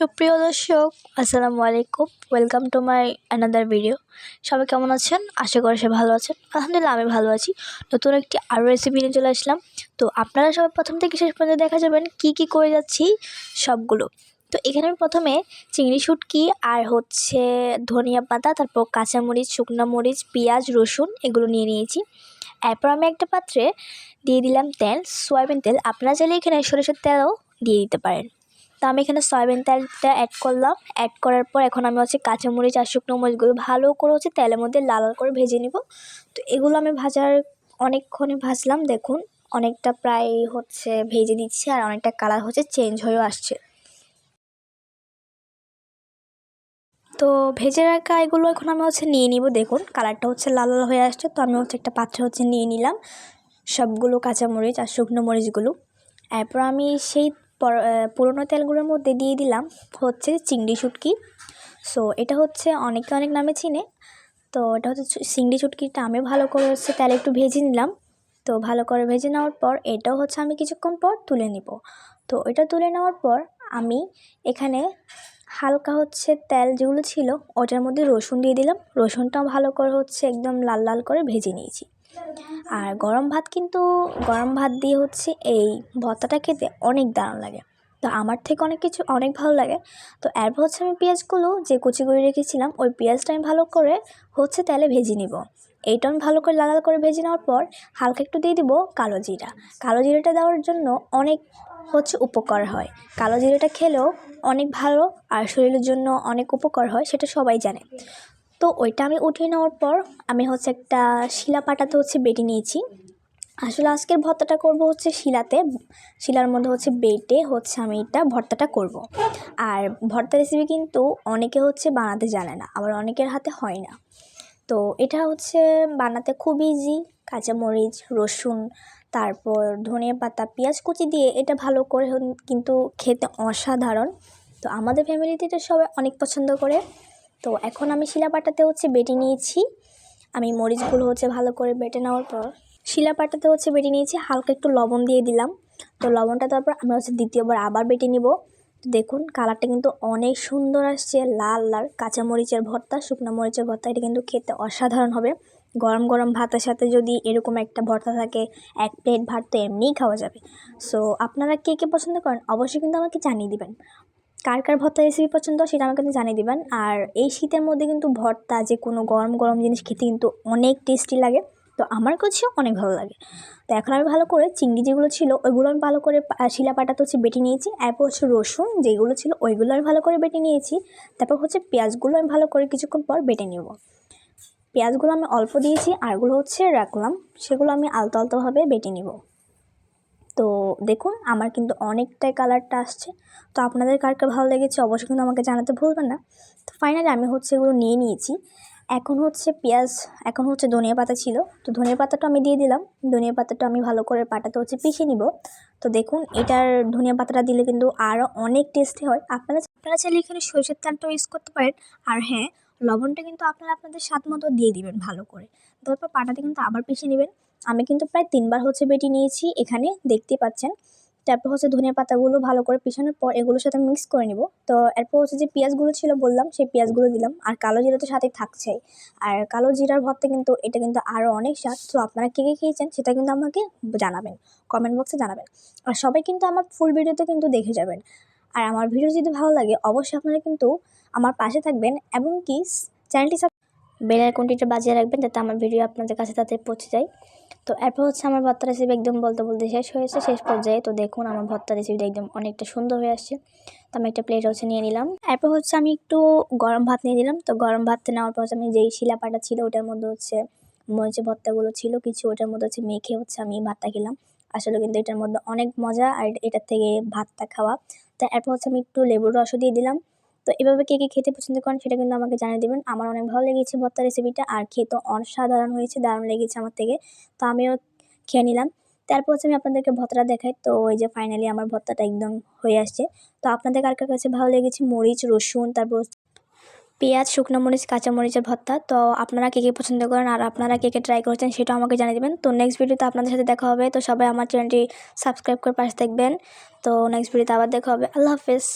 সুপ্রিয় দর্শক, আসসালামু আলাইকুম। Welcome to my another video সবাই কেমন আছেন? আশা করি সে ভালো আছেন। আলহামদুলিল্লাহ, আমি ভালো আছি। নতুন একটি আরও রেসিপি নিয়ে চলে আসলাম। তো আপনারা সবাই প্রথম থেকে শেষ পর্যন্ত দেখা যাবেন কি কি করে যাচ্ছি সবগুলো। তো এখানে আমি প্রথমে চিংড়ি শুটকি আর হচ্ছে ধনিয়া পাতা, তারপর কাঁচামরিচ, শুকনো মরিচ, পেঁয়াজ, রসুন এগুলো নিয়ে নিয়েছি। এরপর আমি একটা পাত্রে দিয়ে দিলাম তেল, সয়াবিন তেল। আপনারা চাইলে এখানে সরষের তেলও দিয়ে দিতে পারেন। তো আমি এখানে সয়াবিন তেলটা অ্যাড করলাম। অ্যাড করার পর এখন আমি হচ্ছে কাঁচামরিচ আর শুকনো মরিচগুলো ভালো করে হচ্ছে তেলের মধ্যে লাল লাল করে ভেজে নিব। তো এগুলো আমি ভাজার অনেকক্ষণই ভাজলাম, দেখুন। অনেকটা প্রায় হচ্ছে ভেজে দিচ্ছি আর অনেকটা কালার হচ্ছে চেঞ্জ হয়েও আসছে। তো ভেজে রাখা এগুলো এখন আমি হচ্ছে নিয়ে নিব, দেখুন। কালারটা হচ্ছে লাল লাল হয়ে আসছে, তো আমি হচ্ছে একটা পাত্রে হচ্ছে নিয়ে নিলাম সবগুলো কাঁচামরিচ আর শুকনো মরিচগুলো। এরপর আমি সেই পুরোনো তেলগুলোর মধ্যে দিয়ে দিলাম হচ্ছে চিংড়ি শুটকি। সো এটা হচ্ছে অনেকে অনেক নামে চিনে। তো এটা হচ্ছে চিংড়ি শুটকিটা আমি ভালো করে হচ্ছে তেলে একটু ভেজে নিলাম। তো ভালো করে ভেজে নেওয়ার পর এটাও হচ্ছে আমি কিছুক্ষণ পর তুলে নিব। তো এটা তুলে নেওয়ার পর আমি এখানে হালকা হচ্ছে তেল যেগুলো ছিল ওটার মধ্যে রসুন দিয়ে দিলাম। রসুনটাও ভালো করে হচ্ছে একদম লাল লাল করে ভেজে নিয়েছি। আর গরম ভাত কিন্তু গরম ভাত দিয়ে হচ্ছে এই ভর্তাটা খেতে অনেক দারুণ লাগে। তো আমার থেকে অনেক কিছু অনেক ভালো লাগে। তো এরপর হচ্ছে আমি পেঁয়াজগুলো যে কুচি করে রেখেছিলাম, ওই পেঁয়াজটা আমি ভালো করে হচ্ছে তেলে ভেজে নিব। এইটা আমি ভালো করে লাল করে ভেজে নেওয়ার পর হালকা একটু দিয়ে দিব কালো জিরা। কালো জিরাটা দেওয়ার জন্য অনেক হচ্ছে উপকার হয়। কালো জিরাটা খেলেও অনেক ভালো আর শরীরের জন্য অনেক উপকার হয়, সেটা সবাই জানে। তো ওইটা আমি উঠিয়ে নেওয়ার পর আমি হচ্ছে একটা শিলা পাটাতে হচ্ছে বেটে নিয়েছি। আসলে আজকের ভর্তাটা করব হচ্ছে শিলাতে, শিলার মধ্যে হচ্ছে বেটে হচ্ছে আমি এটা ভর্তাটা করব। আর ভর্তা রেসিপি কিন্তু অনেকে হচ্ছে বানাতে জানে না, আবার অনেকের হাতে হয় না। তো এটা হচ্ছে বানাতে খুব ইজি কাঁচামরিচ, রসুন, তারপর ধনিয়া পাতা, পেঁয়াজ কুচি দিয়ে এটা ভালো করে কিন্তু খেতে অসাধারণ। তো আমাদের ফ্যামিলিতে এটা সবাই অনেক পছন্দ করে। তো এখন আমি শিলাপাটাতে হচ্ছে বেটে নিয়েছি। আমি মরিচগুলো হচ্ছে ভালো করে বেটে নেওয়ার পর শিলাপাটাতে হচ্ছে বেটে নিয়েছি, হালকা একটু লবণ দিয়ে দিলাম। তো লবণটা তারপর আমি হচ্ছে দ্বিতীয়বার আবার বেটে নিব। দেখুন, কালারটা কিন্তু অনেক সুন্দর আসছে, লাল লাল। কাঁচা মরিচের ভর্তা, শুকনো মরিচের ভর্তা, এটা কিন্তু খেতে অসাধারণ হবে। গরম গরম ভাতের সাথে যদি এরকম একটা ভর্তা থাকে, এক প্লেট ভাত তো এমনিই খাওয়া যাবে। সো আপনারা কে কে পছন্দ করেন, অবশ্যই কিন্তু আমাকে জানিয়ে দিবেন। কার কার ভর্তা রেসিপি পছন্দ সেটা আমাকে কিন্তু জানিয়ে দেবেন। আর এই শীতের মধ্যে কিন্তু ভর্তা, যে কোনো গরম গরম জিনিস খেতে কিন্তু অনেক টেস্টি লাগে। তো আমার কাছেও অনেক ভালো লাগে। তো এখন আমি ভালো করে চিংড়ি যেগুলো ছিল ওইগুলো আমি ভালো করে শিলা পাটাতে হচ্ছে বেটে নিয়েছি। এরপর হচ্ছে রসুন যেগুলো ছিল ওইগুলো আমি ভালো করে বেটে নিয়েছি। তারপর হচ্ছে পেঁয়াজগুলো আমি ভালো করে কিছুক্ষণ পর বেটে নেব। পেঁয়াজগুলো আমি অল্প দিয়েছি, আরগুলো হচ্ছে রাখলাম। সেগুলো আমি আলতো আলতোভাবে বেটে নিব। তো দেখুন, আমার কিন্তু অনেকটাই কালারটা আসছে। তো আপনাদের কার কার ভালো লেগেছে অবশ্যই কিন্তু আমাকে জানাতে ভুলবেন না। তো ফাইনালি আমি হচ্ছে এগুলো নিয়ে নিয়েছি। এখন হচ্ছে পেঁয়াজ, এখন হচ্ছে ধনিয়া পাতা ছিল। তো ধনিয়া পাতাটা আমি দিয়ে দিলাম। ধনিয়া পাতাটা আমি ভালো করে পাটাতে হচ্ছে পিষে নিব। তো দেখুন, এটার ধনিয়া পাতাটা দিলে কিন্তু আরও অনেক টেস্টি হয়। আপনারা আপনারা চাইলে এখানে সরষের তেলটাও ইউজ করতে পারেন। আর হ্যাঁ লবণটা কিন্তু আপনারা আপনাদের স্বাদ মতো দিয়ে দিবেন ভালো করে। তারপর পাটাতে কিন্তু আবার পিষে নেবেন। আমি কিন্তু প্রায় তিনবার হচ্ছে বেটি নিয়েছি, এখানে দেখতেই পাচ্ছেন। তারপর হচ্ছে ধনিয়া পাতাগুলো ভালো করে পিছানোর পর এগুলোর সাথে মিক্স করে নিব। তো এরপর হচ্ছে যে পেঁয়াজগুলো ছিল বললাম, সেই পেঁয়াজগুলো দিলাম। আর কালো জিরা তো সাথে থাকছেই। আর কালো জিরার ভর্তা কিন্তু, এটা কিন্তু আরও অনেক স্বাদ। তো আপনারা কে কে খেয়েছেন সেটা কিন্তু আমাকে জানাবেন কমেন্ট বক্সে জানাবেন। আর সবাই কিন্তু আমার ফুল ভিডিওতে কিন্তু দেখে যাবেন। আর আমার ভিডিও যদি ভালো লাগে, অবশ্যই আপনারা কিন্তু আমার পাশে থাকবেন। এবং কি চ্যানেলটি বেল আইকনটিটা বাজিয়ে রাখবেন যাতে আমার ভিডিও আপনাদের কাছে তাতে পৌঁছে যায়। তো এরপর হচ্ছে আমার ভর্তা রেসিপি একদম বলতে বলতে শেষ হয়েছে শেষ পর্যায়ে তো দেখুন আমার ভর্তা রেসিপিটা একদম অনেকটা সুন্দর হয়ে আসছে। তো আমি একটা প্লেট হচ্ছে নিয়ে নিলাম। এরপর হচ্ছে আমি একটু গরম ভাত নিয়ে নিলাম। তো গরম ভাত নেওয়ার পর আমি যেই শিলাপাটা ছিল ওটার মধ্যে হচ্ছে মরিচের ভর্তাগুলো ছিল, কিছু ওটার মধ্যে হচ্ছে মেখে হচ্ছে আমি ভাতটা খেলাম। আসলে কিন্তু এটার মধ্যে অনেক মজা আর এটার থেকে ভাতটা খাওয়া। তো এরপর হচ্ছে আমি একটু লেবুর রসও দিয়ে দিলাম। তো এভাবে কে কে খেতে পছন্দ করেন সেটা কিন্তু আমাকে জানিয়ে দেবেন। আমার অনেক ভালো লেগেছে ভর্তা রেসিপিটা আর খেতে অসাধারণ হয়েছে, দারুণ লেগেছে আমার থেকে। তো আমিও খেয়ে নিলাম। তারপর হচ্ছে আমি আপনাদেরকে ভর্তাটা দেখাই। তো ওই যে ফাইনালি আমার ভর্তাটা একদম হয়ে আসছে। তো আপনাদের কার কার কাছে ভালো লেগেছে? মরিচ, রসুন, তারপর পেঁয়াজ, শুকনো মরিচ, কাঁচা মরিচের ভর্তা। তো আপনারা কে কে পছন্দ করেন আর আপনারা কে কে ট্রাই করেছেন সেটাও আমাকে জানিয়ে দেবেন। তো নেক্সট ভিডিওতে আপনাদের সাথে দেখা হবে। তো সবাই আমার চ্যানেলটি সাবস্ক্রাইব করে পাশে দেখবেন তো নেক্সট ভিডিওতে আবার দেখা হবে। আল্লাহ হাফেজ।